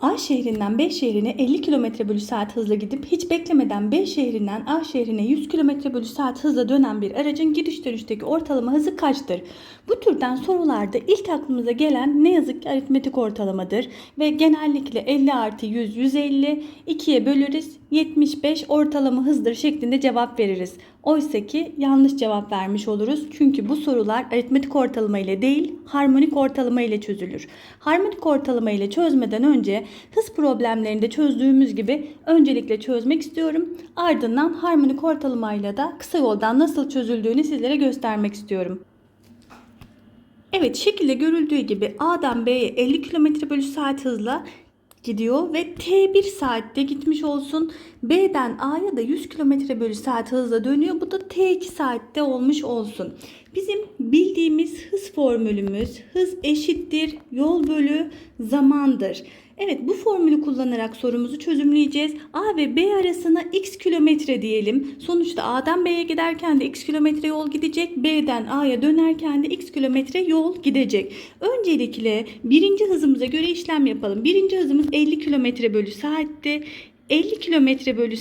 A şehrinden B şehrine 50 km bölü saat hızla gidip hiç beklemeden B şehrinden A şehrine 100 km bölü saat hızla dönen bir aracın gidiş dönüşteki ortalama hızı kaçtır? Bu türden sorularda ilk aklımıza gelen ne yazık ki aritmetik ortalamadır ve genellikle 50 artı 100 150 2'ye bölürüz 75 ortalama hızdır şeklinde cevap veririz. Oysa ki yanlış cevap vermiş oluruz. Çünkü bu sorular aritmetik ortalama ile değil harmonik ortalama ile çözülür. Harmonik ortalama ile çözmeden önce hız problemlerinde çözdüğümüz gibi öncelikle çözmek istiyorum. Ardından harmonik ortalamayla da kısa yoldan nasıl çözüldüğünü sizlere göstermek istiyorum. Evet şekilde görüldüğü gibi A'dan B'ye 50 km bölü saat hızla gidiyor ve T1 saatte gitmiş olsun. B'den A'ya da 100 km bölü saat hızla dönüyor. Bu da T2 saatte olmuş olsun. Bizim bildiğimiz hız formülümüz hız eşittir yol bölü zamandır. Evet bu formülü kullanarak sorumuzu çözümleyeceğiz. A ve B arasına x kilometre diyelim. Sonuçta A'dan B'ye giderken de x kilometre yol gidecek. B'den A'ya dönerken de x kilometre yol gidecek. Öncelikle birinci hızımıza göre işlem yapalım. Birinci hızımız 50 kilometre bölü saatte. 50 kilometre bölü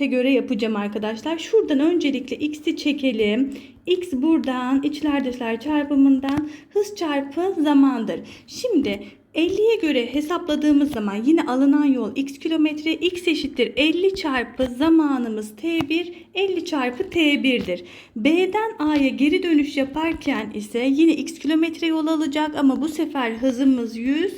saate göre yapacağım arkadaşlar. Şuradan öncelikle x'i çekelim. x buradan içler dışlar çarpımından hız çarpı zamandır. Şimdi 50'ye göre hesapladığımız zaman yine alınan yol x kilometre x eşittir 50 çarpı zamanımız t1 50 çarpı t1'dir. B'den A'ya geri dönüş yaparken ise yine x kilometre yol alacak ama bu sefer hızımız 100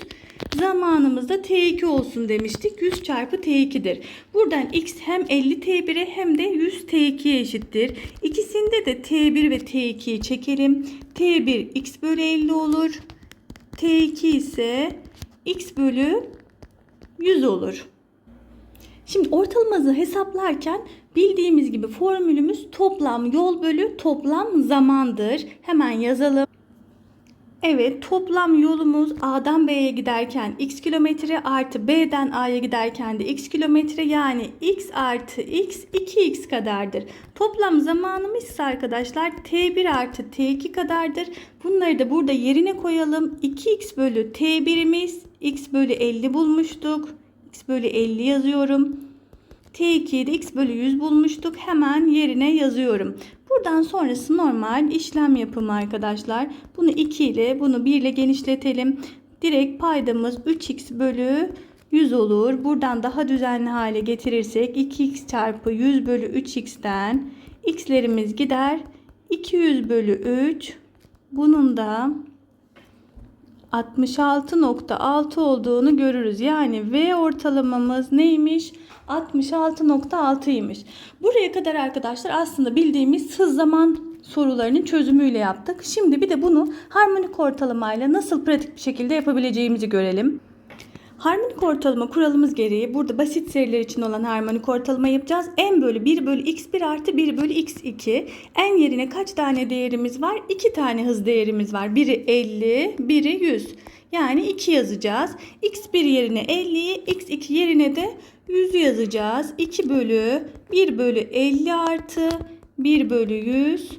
zamanımız da t2 olsun demiştik. 100 çarpı t2'dir. Buradan x hem 50 t1'e hem de 100 t2'ye eşittir. İkisinde de t1 ve t2'yi çekelim. t1 x bölü 50 olur. T2 ise x bölü 100 olur. Şimdi ortalama hızı hesaplarken bildiğimiz gibi formülümüz toplam yol bölü toplam zamandır. Hemen yazalım. Evet toplam yolumuz A'dan B'ye giderken x kilometre artı B'den A'ya giderken de x kilometre yani x artı x 2x kadardır. Toplam zamanımız ise arkadaşlar t1 artı t2 kadardır. Bunları da burada yerine koyalım. 2x bölü t1'imiz x bölü 50 bulmuştuk. x bölü 50 yazıyorum. T2'yi de x bölü 100 bulmuştuk. Hemen yerine yazıyorum. Buradan sonrası normal işlem yapımı arkadaşlar. Bunu 2 ile bunu 1 ile genişletelim. Direkt paydamız 3x bölü 100 olur. Buradan daha düzenli hale getirirsek 2x çarpı 100 bölü 3x'ten x'lerimiz gider. 200 bölü 3 bunun da 66.6 olduğunu görürüz. Yani V ortalamamız neymiş? 66.6'ymış. Buraya kadar arkadaşlar aslında bildiğimiz hız zaman sorularının çözümüyle yaptık. Şimdi bir de bunu harmonik ortalamayla nasıl pratik bir şekilde yapabileceğimizi görelim. Harmonik ortalama kuralımız gereği burada basit seriler için olan harmonik ortalama yapacağız. n bölü 1 bölü x1 artı 1 bölü x2. n yerine kaç tane değerimiz var? 2 tane hız değerimiz var. Biri 50, biri 100. Yani 2 yazacağız. x1 yerine 50'yi, x2 yerine de 100'ü yazacağız. 2 bölü 1 bölü 50 artı 1 bölü 100.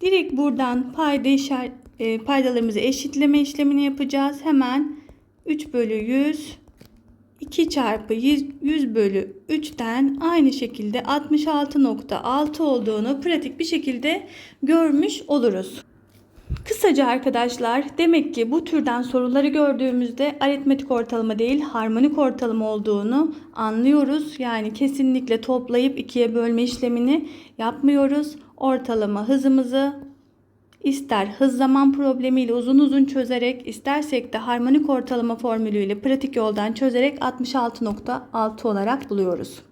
Direkt buradan payda işaret, e, paydalarımızı eşitleme işlemini yapacağız. Hemen 3 bölü 100 2 çarpı 100 bölü 3'ten aynı şekilde 66.6 olduğunu pratik bir şekilde görmüş oluruz. Kısaca arkadaşlar demek ki bu türden soruları gördüğümüzde aritmetik ortalama değil harmonik ortalama olduğunu anlıyoruz. Yani kesinlikle toplayıp ikiye bölme işlemini yapmıyoruz. Ortalama hızımızı İster hız zaman problemiyle uzun uzun çözerek, istersek de harmonik ortalama formülüyle pratik yoldan çözerek 66.6 olarak buluyoruz.